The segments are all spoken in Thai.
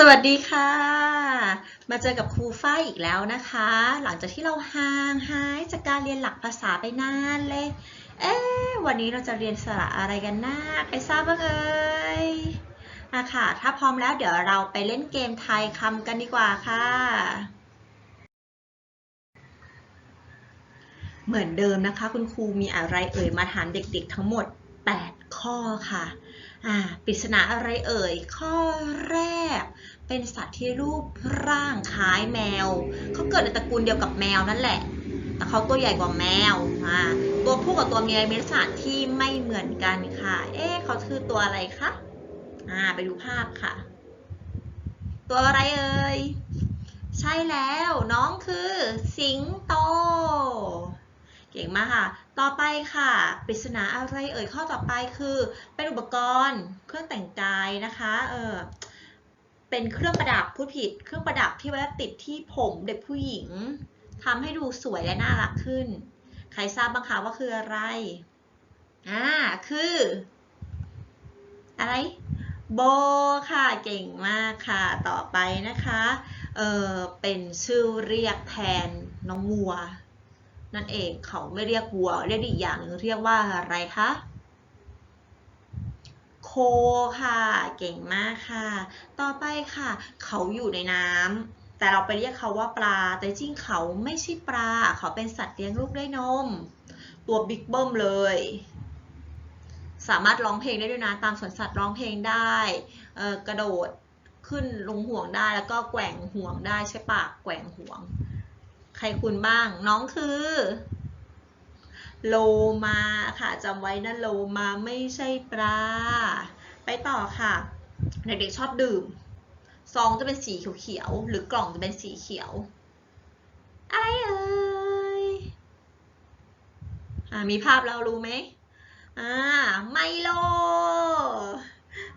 สวัสดีค่ะ มาเจอกับครูฝ้ายอีกแล้วนะคะ หลังจากที่เราห่างหายจากการเรียนหลักภาษาไปนานเลย เอ๊ะวันนี้เราจะเรียนสระอะไรกันนะใครทราบบ้างเอ่ยอะค่ะ ถ้าพร้อมแล้วเดี๋ยวเราไปเล่นเกมทายคำกันดีกว่าค่ะ เหมือนเดิมนะคะ คุณครูมีอะไรเอ่ยมาถามเด็กๆทั้งหมด 8 ข้อค่ะปริศนาอะไรเอ่ย ข้อแรก เป็นสัตว์ที่รูปร่างคล้ายแมว เขาเกิดในตระกูลเดียวกับแมวนั่นแหละ แต่เขาตัวใหญ่กว่าแมวอ่าตัวผู้กับตัวเมียมีลักษณะที่ไม่เหมือนกันค่ะ เอ๊ะเขาคือตัวอะไรคะอ่าไปดูภาพค่ะ ตัวอะไรเอ่ย ใช่แล้วน้องคือสิงโต เก่งมากค่ะ ต่อไปค่ะปริศนาอะไรเอ่ยข้อต่อไปคือ เป็นอุปกรณ์เครื่องแต่งกายนะคะเออเป็นเครื่องประดับพูดผิด เครื่องประดับที่ไว้ติดที่ผมเด็กผู้หญิงทำให้ดูสวยและน่ารักขึ้น ใครทราบบ้างคะว่าคืออะไรอ่าคือ อะไรโบค่ะเก่งมากค่ะต่อไปนะคะเออเป็นชื่อเรียกแทนน้องวัว นั่นเองเขาไม่เรียกวัว เรียกอีกอย่างหนึ่งเรียกว่าอะไรคะโคค่ะ เก่งมากค่ะ ต่อไปค่ะ เขาอยู่ในน้ำแต่เราไปเรียกเขาว่าปลา แต่จริงเขาไม่ใช่ปลา เขาเป็นสัตว์เลี้ยงลูกด้วยนม ตัวบิ๊กเบิ้มเลย สามารถร้องเพลงได้ด้วยนะ ตามสวนสัตว์ร้องเพลงได้กระโดดขึ้นลงห่วงได้แล้วก็แกว่งห่วงได้ใช่ปะแกว่งห่วง ใครคุณบ้าง น้องคือ โลมาค่ะจำไว้นะโลมาไม่ใช่ปลา ไปต่อค่ะ เด็กๆชอบดื่ม ซองจะเป็นสีเขียวๆหรือกล่องจะเป็นสีเขียว อะไรเอ่ยอมีภาพเรารู้ไหมอ่าไมโล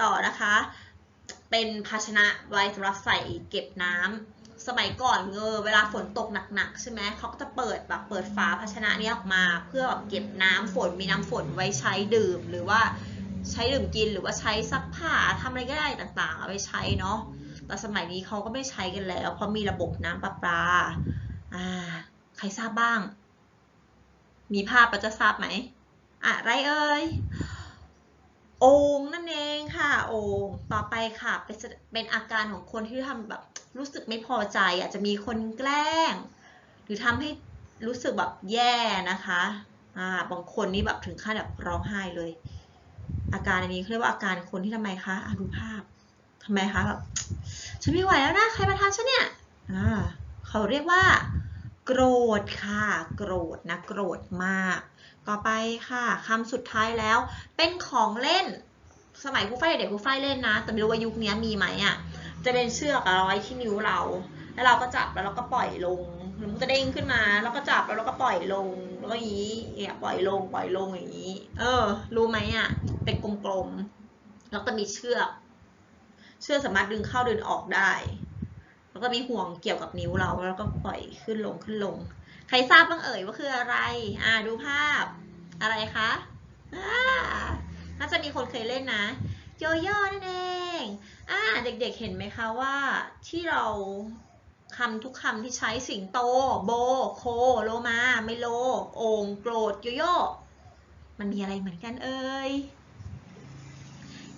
ต่อนะคะ เป็นภาชนะไว้สำหรับใส่เก็บน้ำ สมัยก่อนเออเวลาฝนตกหนักๆใช่ไหมเขาก็จะเปิดแบบเปิดฝาภาชนะนี้ออกมา เพื่อแบบเก็บน้ำฝนมีน้ำฝนไว้ใช้ดื่ม หรือว่าใช้ดื่มกินหรือว่าใช้ซักผ้าทำอะไรก็ได้ต่างๆ เอาไปใช้เนาะแต่สมัยนี้เขาก็ไม่ใช้กันแล้ว เพราะมีระบบน้ำประปาอ่าใครทราบบ้าง มีภาพเราจะทราบไหมอะไรเอ่ย โอ่งนั่นเองค่ะ โอ่งต่อไปค่ะเป็นเป็นอาการของคนที่ทำแบบรู้สึกไม่พอใจอาจจะมีคนแกล้ง หรือทำให้รู้สึกแบบแย่นะคะอ่าบางคนนี่แบบถึงขั้นแบบร้องไห้เลย อาการอันนี้เรียกว่าอาการคนที่ทำไมคะอดูภาพทำไมคะแบบฉันไม่ไหวแล้วนะใครมาทำฉันเนี่ยอ่าเขาเรียกว่า โกรธค่ะ โกรธนะ โกรธมาก ต่อไปค่ะคำสุดท้ายแล้ว เป็นของเล่น สมัยครูฝ้ายเด็กๆครูฝ้ายเล่นนะ แต่ไม่รู้ว่ายุคนี้มีไหมอะ จะเป็นเชือกร้อยที่นิ้วเรา แล้วเราก็จับแล้วเราก็ปล่อยลงมันก็เด้งขึ้นมา แล้วก็จับแล้วเราก็ปล่อยลง แล้วก็อย่างนี้เนี่ยปล่อยลง ปล่อยลงอย่างนี้ เออ รู้ไหมอะ เป็นกลมๆ แล้วก็มีเชือก เชือกสามารถดึงเข้าดึงออกได้ ก็มีห่วงเกี่ยวกับนิ้วเราแล้วก็ปล่อยขึ้นลงขึ้นลง ใครทราบบ้างเอ่ยว่าคืออะไร อ่าดูภาพอะไรคะอ่าน่าจะมีคนเคยเล่นนะโยโย่นั่นเองอ่าเด็กๆเห็นไหมคะว่าที่เราคำทุกคำที่ใช้สิงโต โบ โค โลมาไมโล โอ่งโกรธโยโย่ มันมีอะไรเหมือนกันเอ่ย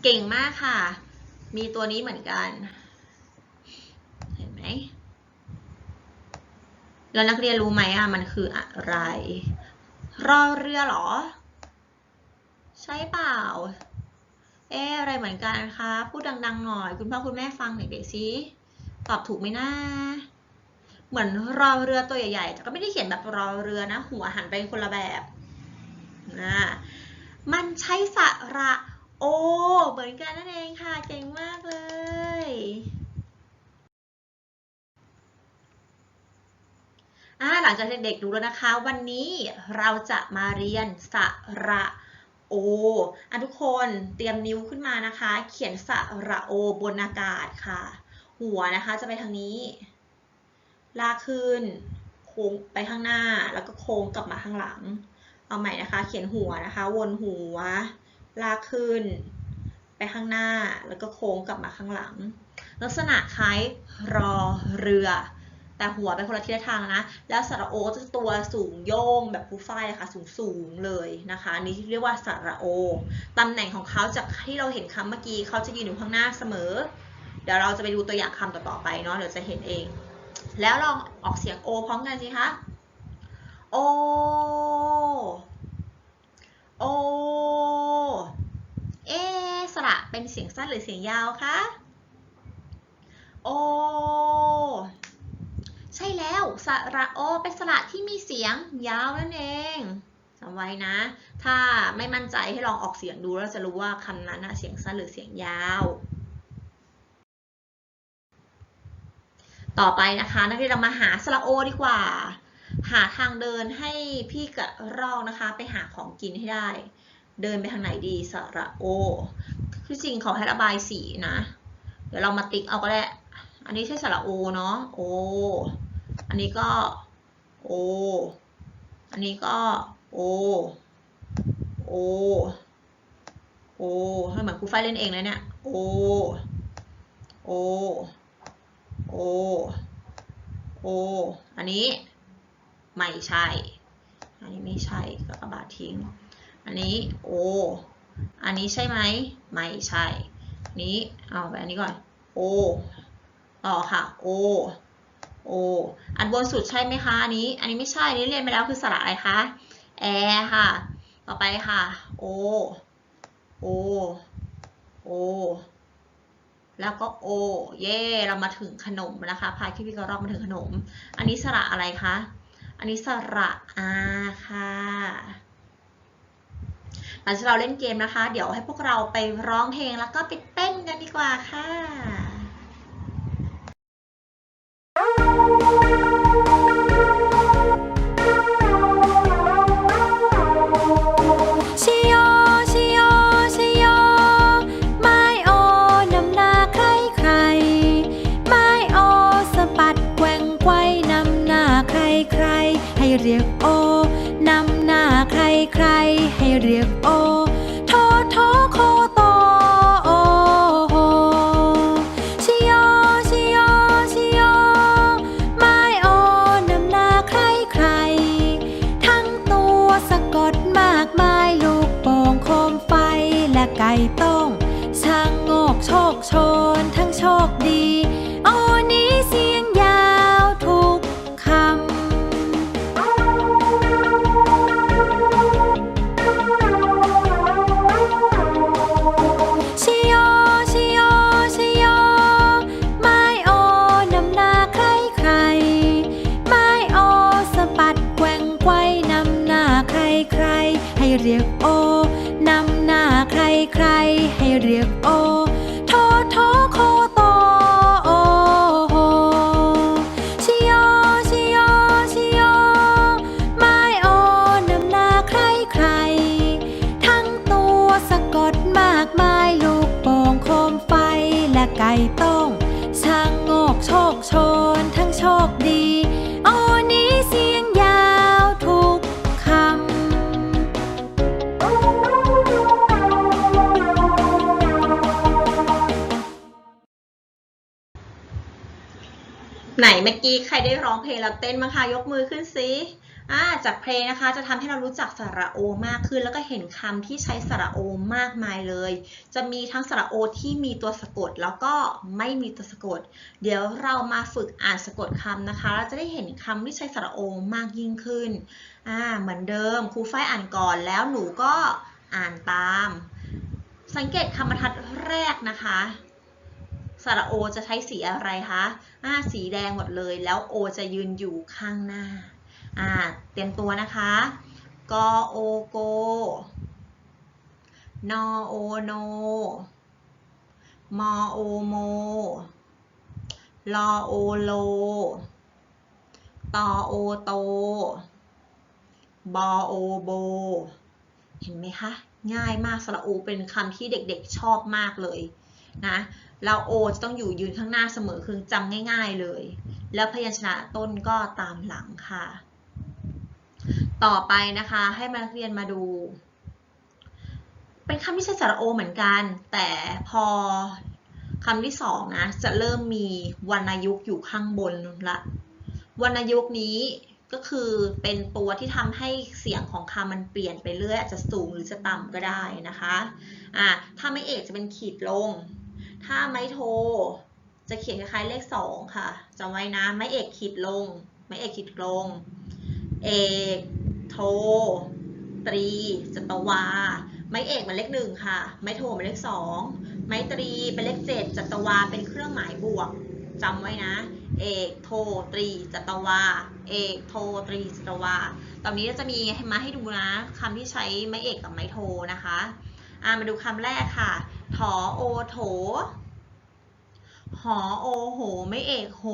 เก่งมากค่ะ มีตัวนี้เหมือนกัน แล้วนักเรียนรู้ไหมอะมันคืออะไร รอเรือเหรอ ใช่เปล่า เอ๊อะไรเหมือนกันคะ พูดดัง ๆ หน่อย คุณพ่อคุณแม่ฟังหน่อยเด็กสิตอบถูกไหมนะเหมือนรอเรือตัวใหญ่ๆแต่ก็ไม่ได้เขียนแบบรอเรือนะ หัวหันไปคนละแบบนะมันใช้สระโอ เหมือนกันนั่นเองค่ะ เก่งมากเลย อ่าหลังจากเด็กๆรู้แล้วนะคะ วันนี้เราจะมาเรียนสระโออะทุกคนเตรียมนิ้วขึ้นมานะคะ เขียนสระโอบนอากาศค่ะ หัวนะคะจะไปทางนี้ ลากขึ้น โค้งไปข้างหน้าแล้วก็โค้งกลับมาข้างหลัง เอาใหม่นะคะ เขียนหัวนะคะ วนหัว ลากขึ้น ไปข้างหน้าแล้วก็โค้งกลับมาข้างหลัง ลักษณะคล้ายรอเรือ แต่หัวไปคนละทิศทางนะ แล้วสระโอจะตัวสูงโย่งแบบผู้ฝ้ายนะคะสูงสูงเลยนะคะอันนี่เรียกว่าสระโอตำแหน่งของเขาจากที่เราเห็นคำเมื่อกี้เขาจะยืนอยู่ข้างหน้าเสมอ เดี๋ยวเราจะไปดูตัวอย่างคำต่อๆไปเนาะเดี๋ยวจะเห็นเอง แล้วลองออกเสียงโอพร้อมกันสิคะโอโอเอสระเป็นเสียงสั้นหรือเสียงยาวคะโอ ใช่แล้ว สระโอ เป็นสระที่มีเสียงยาวนั่นเองจำไว้นะ ถ้าไม่มั่นใจให้ลองออกเสียงดูแล้วจะรู้ว่าคำนั้นเสียงสั้นหรือเสียงยาว ต่อไปนะคะ นักเรียนเรามาหาสระโอดีกว่า หาทางเดินให้พี่กระรอกนะคะ ไปหาของกินให้ได้ เดินไปทางไหนดีสระโอที่จริงเขาให้ระบายสีนะ เดี๋ยวเรามาติ๊กเอาก็ได้อันนี้ใช่สระโอเนาะโอ อันนี้ก็โอ อันนี้ก็โอ โอ โอให้เหมือนครูฝ้ายเล่นเองเลยเนี่ย โอ โอ โอ โอ อันนี้ไม่ใช่ อันนี้ไม่ใช่ก็กระบาดทิ้ง อันนี้โอ อันนี้ใช่ไหม ไม่ใช่ นี้เอาไปอันนี้ก่อน โอ ต่อค่ะ โอ โออันบนสุดใช่ไหมคะอันนี้ อันนี้ไม่ใช่อันนี้เรียนไปแล้วคือสระอะไรคะ แอค่ะ ต่อไปค่ะโอโอโอแล้วก็โอเย่เรามาถึงขนมนะคะพาพี่พี่กระรอกมาถึงขนม อันนี้สระอะไรคะ อันนี้สระอาค่ะหลังจากเราเล่นเกมนะคะ เดี๋ยวให้พวกเราไปร้องเพลงแล้วก็ไปเต้นกันดีกว่าค่ะ Thank you. ให้เรียกโอนำหน้าใครใครให้เรียกโอทโทอโคโตโอโฮชิโยชิโยชิโยไม่โอนำหน้าใครใคร ทั้งตัวสะกดมากมายลูกโป่งโคมไฟและไก่ต้ ไหนเมื่อกี้ใครได้ร้องเพลงแล้วเต้นบ้างคะยกมือขึ้นสิอ่าจากเพลงนะคะจะทำให้เรารู้จักสระโอมากขึ้น แล้วก็เห็นคำที่ใช้สระโอมากมายเลย จะมีทั้งสระโอที่มีตัวสะกดแล้วก็ไม่มีตัวสะกด เดี๋ยวเรามาฝึกอ่านสะกดคำนะคะเราจะได้เห็นคำที่ใช้สระโอมากยิ่งขึ้นอ่าเหมือนเดิมครูฝ้ายอ่านก่อนแล้วหนูก็อ่านตาม สังเกตคำบรรทัดแรกนะคะ สระโอจะใช้สีอะไรคะอ่าสีแดงหมดเลย แล้วโอจะยืนอยู่ข้างหน้า อ่า เตรียมตัวนะคะ กอโอโก นอโอโน มอโอโม ลอโอโล ตอโอโต บอโอโบ เห็นไหมคะ ง่ายมากสระโอเป็นคำที่เด็กๆชอบมากเลยนะ แล้วโอจะต้องอยู่ยืนข้างหน้าเสมอคือจำง่าย ๆเลย แล้วพยัญชนะต้นก็ตามหลังค่ะ ต่อไปนะคะให้มาเรียนมาดู เป็นคำที่ใช้สระโอเหมือนกัน แต่พอคำที่สองนะจะเริ่มมีวรรณยุกต์อยู่ข้างบนละวรรณยุกต์นี้ก็คือเป็นตัวที่ทำให้เสียงของคำมันเปลี่ยนไปเรื่อยอาจจะสูงหรือจะต่ำก็ได้นะคะอ่าถ้าไม่เอกจะเป็นขีดลง ถ้าไม่โท จะเขียนคล้ายๆเลขสองค่ะจำไว้นะไม่เอกขีดลง ไม่เอกขีดลง เอกโท ตรีจตวา ไม้เอกเป็นเลขหนึ่งค่ะ ไม้โทเป็นเลขสองไม้ตรีเป็นเลขเจ็ดจตวาเป็นเครื่องหมายบวกจำไว้นะ เอกโทตรีจตวา เอกโทตรีจตวา ตอนนี้จะมีมาให้ดูนะคำที่ใช้ไม้เอกกับไม้โทนะคะอ่ามาดูคำแรกค่ะ ถอโอโถ หอโอโห ไม่เอกโห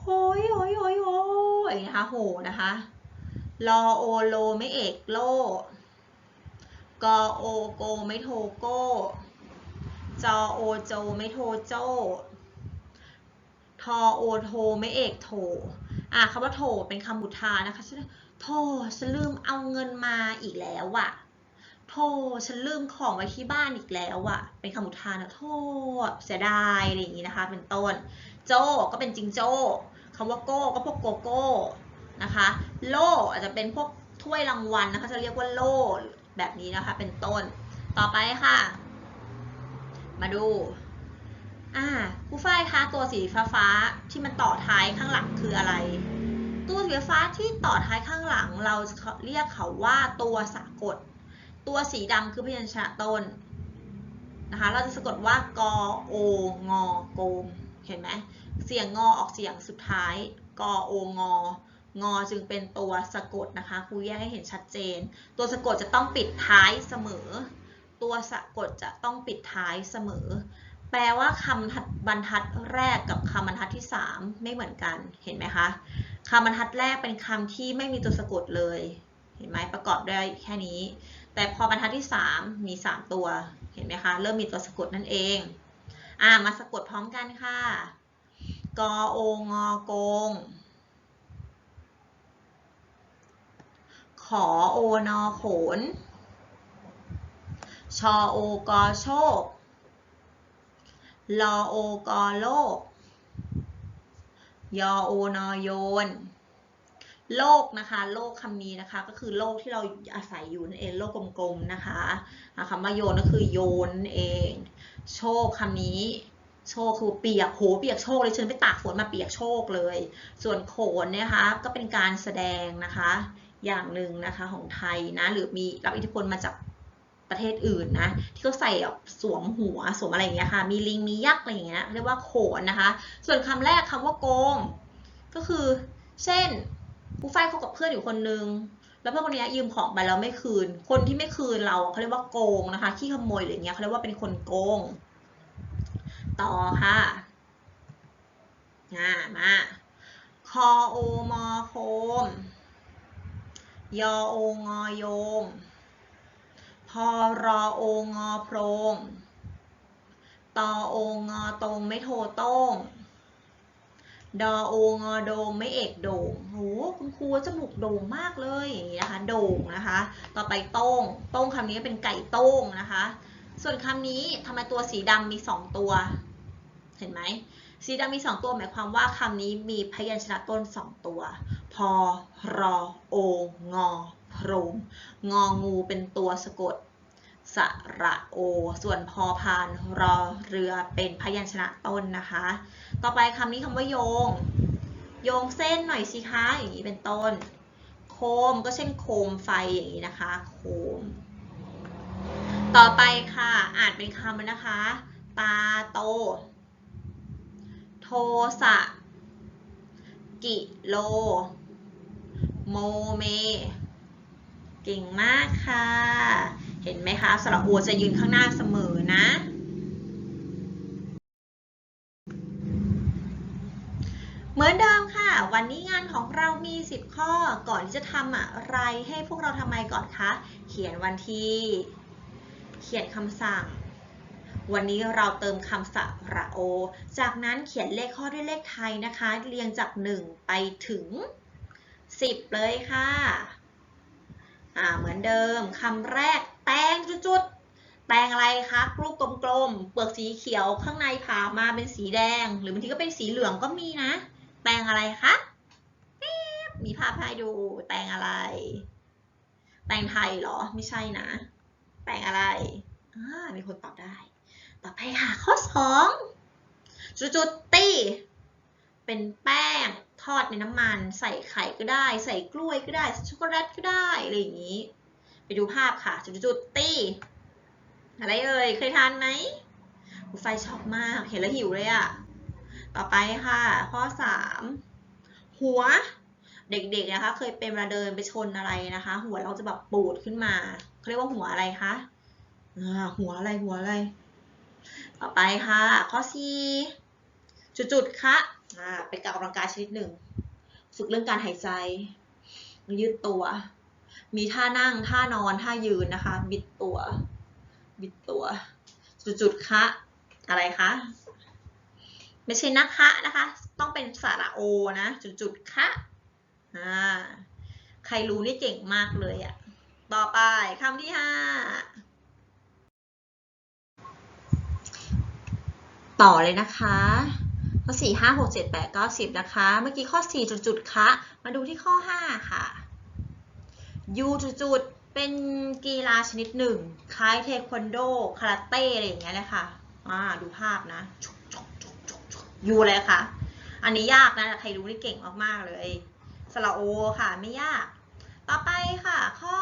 โหยโหยโหยโหยอยนะคะ โหนะคะ ลอโอโลไม่เอกโล กอโอโกไม่โทโก้ จอโอโจไม่โทโจทอโอโทไม่เอกโทอะคำว่าโทเป็นคำอุทานะคะโทฉันลืมเอาเงินมาอีกแล้วอะ โทฉันลืมของไว้ที่บ้านอีกแล้วอะเป็นคำอุทานนะโทเสียดายอะไรอย่างนี้นะคะ เป็นต้น โจก็เป็นจิงโจ้คำว่าโก้ก็พวกโกโก้นะคะ โลอาจจะเป็นพวกถ้วยรางวัลนะคะจะเรียกว่าโลแบบนี้นะคะ เป็นต้น ต่อไปค่ะ มาดูอ่าผู้ฝ้ายคะตัวสีฟ้าฟ้าที่มันต่อท้ายข้างหลังคืออะไร ตัวสีฟ้าที่ต่อท้ายข้างหลังเราเรียกเขาว่าตัวสะกด ตัวสีดำคือพยัญชนะต้นนะคะ เราจะสะกดว่ากอโองอโกมเห็นไหมเสียงงอออกเสียงสุดท้ายกอโององอจึงเป็นตัวสะกดนะคะครูแยกให้เห็นชัดเจน ตัวสะกดจะต้องปิดท้ายเสมอ ตัวสะกดจะต้องปิดท้ายเสมอ แปลว่าคำบรรทัดแรกกับคำบรรทัดที่ 3 ไม่เหมือนกันเห็นไหมคะคำบรรทัดแรกเป็นคำที่ไม่มีตัวสะกดเลย เห็นไหมประกอบด้วยแค่นี้ แต่พอบรรทัดที่ 3 มี 3 ตัวเห็นไหมคะ เริ่มมีตัวสะกดนั่นเอง อ่ามาสะกดพร้อมกันค่ะกอโองโกง ขอโอนอโขนชอโอกอโชคลอโอกอโลก ยอโอนอโยน โลกนะคะ โลกคำนี้นะคะ ก็คือโลกที่เราอาศัยอยู่นั่นเองโลกกลมๆนะคะคำว่าโยนก็คือโยนเอง โชคคำนี้โชคคือเปียกโหเปียกโชคเลยฉันไปตากฝนมาเปียกโชคเลย ส่วนโขนนะคะก็เป็นการแสดงนะคะ อย่างหนึ่งนะคะของไทยนะ หรือมีรับอิทธิพลมาจากประเทศอื่นนะ ที่เขาใส่สวมหัวสวมอะไรอย่างเงี้ยค่ะ มีลิงมียักษ์อะไรอย่างเงี้ยเรียกว่าโขนนะคะ ส่วนคำแรกคำว่าโกง ก็คือ เช่น ผู้ไฟเขากับเพื่อนอยู่คนนึง แล้วเพื่อนคนนี้ยืมของไปแล้วไม่คืน คนที่ไม่คืนเราเขาเรียกว่าโกงนะคะ ขี้ขโมยหรือเงี้ยเขาเรียกว่าเป็นคนโกง ต่อค่ะอ่ามาคอโอมอโคม ยอโองอโยง พอรอโองอโพรง ตอโองอตรงไม่โทโต้ง ดอโองอโดงไม่เอกโด่งโหคุณครูจมูกโด่งมากเลยอย่างนี้นะคะ โด่งนะคะ ต่อไปโต้ง โต้งคำนี้เป็นไก่โต้งนะคะ ส่วนคำนี้ทำไมตัวสีดำมีสองตัว เห็นไหม สีดำมีสองตัวหมายความว่าคำนี้มีพยัญชนะต้นสองตัว พอรอโองอโพรงงองูเป็นตัวสะกด สระโอ ส่วนพอพานรอเรือเป็นพยัญชนะต้นนะคะ ต่อไปคำนี้คำว่าโยง โยงเส้นหน่อยสิคะอย่างนี้เป็นต้น โคมก็เช่นโคมไฟอย่างนี้นะคะ โคม ต่อไปค่ะ อ่านเป็นคำนะคะ ตาโต โทสะ กิโล โมเม เก่งมากค่ะ เห็นไหมคะสระอูจะยืนข้างหน้าเสมอนะ เหมือนเดิมค่ะ วันนี้งานของเรามี 10 ข้อก่อนที่จะทำอะไรให้พวกเราทำไมก่อนคะเขียนวันที่ เขียนคำสั่ง วันนี้เราเติมคำสระโอ จากนั้นเขียนเลขข้อด้วยเลขไทยนะคะ เรียงจาก 1 ไปถึง 10 เลยค่ะเหมือนเดิมคำแรก แตงจุดๆ แตงอะไรคะรูปกลมๆ เปลือกสีเขียวข้างในผ่ามาเป็นสีแดง หรือบางทีก็เป็นสีเหลืองก็มีนะ แตงอะไรคะมีภาพให้ดู แตงอะไร แตงไทยเหรอ ไม่ใช่นะ แตงอะไรอ่ามีคนตอบได้ ต่อไปค่ะข้อสองจุดๆตี้เป็นแป้งทอดในน้ำมัน ใส่ไข่ก็ได้ ใส่กล้วยก็ได้ช็อกโกแลตก็ได้อะไรอย่างนี้ ดูภาพค่ะ จุดๆตี้ อะไรเอ่ย เคยทานไหมไฟชอบมาก เห็นแล้วหิวเลยอะต่อไปค่ะ ข้อสามหัว เด็กๆนะคะ เคยเป็นเวลาเดินไปชนอะไรนะคะ หัวเราจะแบบปูดขึ้นมาเขาเรียกว่าหัวอะไรคะหัวอะไรหัวอะไร ต่อไปค่ะ ข้อสี่จุดๆ คะอ่าเป็นการออกกำลังกายชนิดหนึ่ง ฝึกเรื่องการหายใจ ยืดตัว มีท่านั่งท่านอนท่ายืนนะคะ บิดตัว บิดตัว จุดๆคะอะไรคะไม่ใช่นะคะนะคะ ต้องเป็นสระโอนะ จุดๆคะอ่าใครรู้นี่เก่งมากเลยอะต่อไปคำที่ห้าต่อเลยนะคะข้อ4 5 6 7 8 9 10นะคะ เมื่อกี้ข้อ4จุดจุดคะ มาดูที่ข้อ5ค่ะ ยูจุดจุดๆเป็นกีฬาชนิดหนึ่ง คล้ายเทควันโด คาราเต้ อะไรอย่างเงี้ยเลยค่ะอ่าดูภาพนะยูอะไรคะอันนี้ยากนะแต่ใครรู้นี่เก่งมากๆเลยสระโอค่ะไม่ยาก ต่อไปค่ะ ข้อ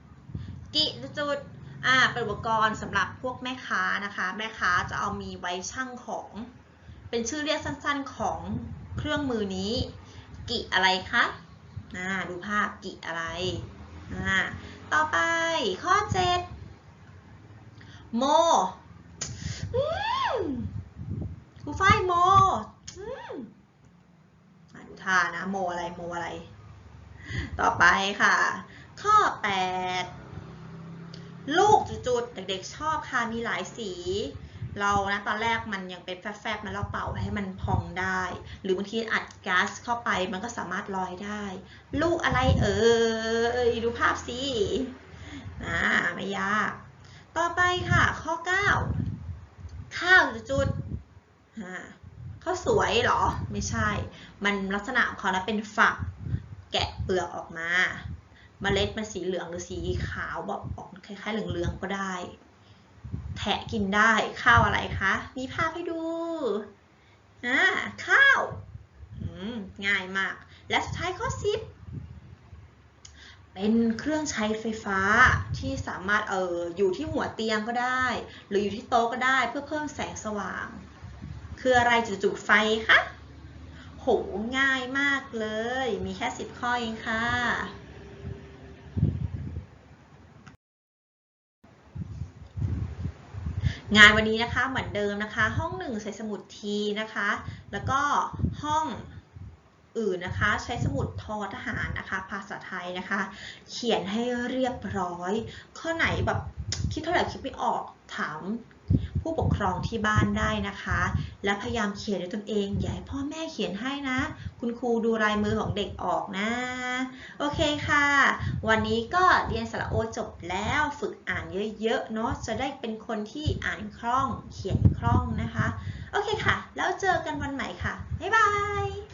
6 กิจุดอ่าเป็นอุปกรณ์สำหรับพวกแม่ค้านะคะ แม่ค้าจะเอามีไว้ชั่งของ เป็นชื่อเรียกสั้นๆของเครื่องมือนี้ กิอะไรคะ อ่าดูภาพกิอะไรอ่าต่อไปข้อ7โมอืมครูฝ้ายโมอืมาดูท่านะโมอะไรโมอะไร ต่อไปค่ะ ข้อ8ลูกจุดๆเด็กๆชอบค่ะมีหลายสี เรานะตอนแรกมันยังเป็นแฟบๆนะเราเป่าให้มันพองได้ หรือบางทีอัดก๊าซเข้าไปมันก็สามารถลอยได้ ลูกอะไรเอ่ยดูภาพสิอ่าไม่ยาก ต่อไปค่ะ ข้อ 9 ข้าวจุดๆอ่าข้าวสวยเหรอ ไม่ใช่ มันลักษณะของเขานะเป็นฝักแกะเปลือกออกมาเมล็ดมันสีเหลืองหรือสีขาวแบบออกคล้ายๆเหลืองๆก็ได้ แทะกินได้ข้าวอะไรคะ มีภาพให้ดูอ่าข้าวง่ายมาก และสุดท้ายข้อสิบเป็นเครื่องใช้ไฟฟ้าที่สามารถเอออยู่ที่หัวเตียงก็ได้ หรืออยู่ที่โต๊ะก็ได้เพื่อเพิ่มแสงสว่าง คืออะไรจุดๆไฟคะโหง่ายมากเลย มีแค่สิบข้อเองค่ะ งานวันนี้นะคะเหมือนเดิมนะคะ ห้องหนึ่งใช้สมุดทีนะคะ แล้วก็ห้องอื่นนะคะ ใช้สมุดทอทหารนะคะ ภาษาไทยนะคะ เขียนให้เรียบร้อย ข้อไหนแบบคิดเท่าไหร่คิดไม่ออกถาม ผู้ปกครองที่บ้านได้นะคะ และพยายามเขียนด้วยตนเองอย่าให้พ่อแม่เขียนให้นะ คุณครูดูลายมือของเด็กออกนะ โอเคค่ะ วันนี้ก็เรียนสระโอจบแล้วฝึกอ่านเยอะๆเนาะจะได้เป็นคนที่อ่านคล่องเขียนคล่องนะคะ โอเคค่ะ แล้วเจอกันวันใหม่ค่ะ บ๊ายบาย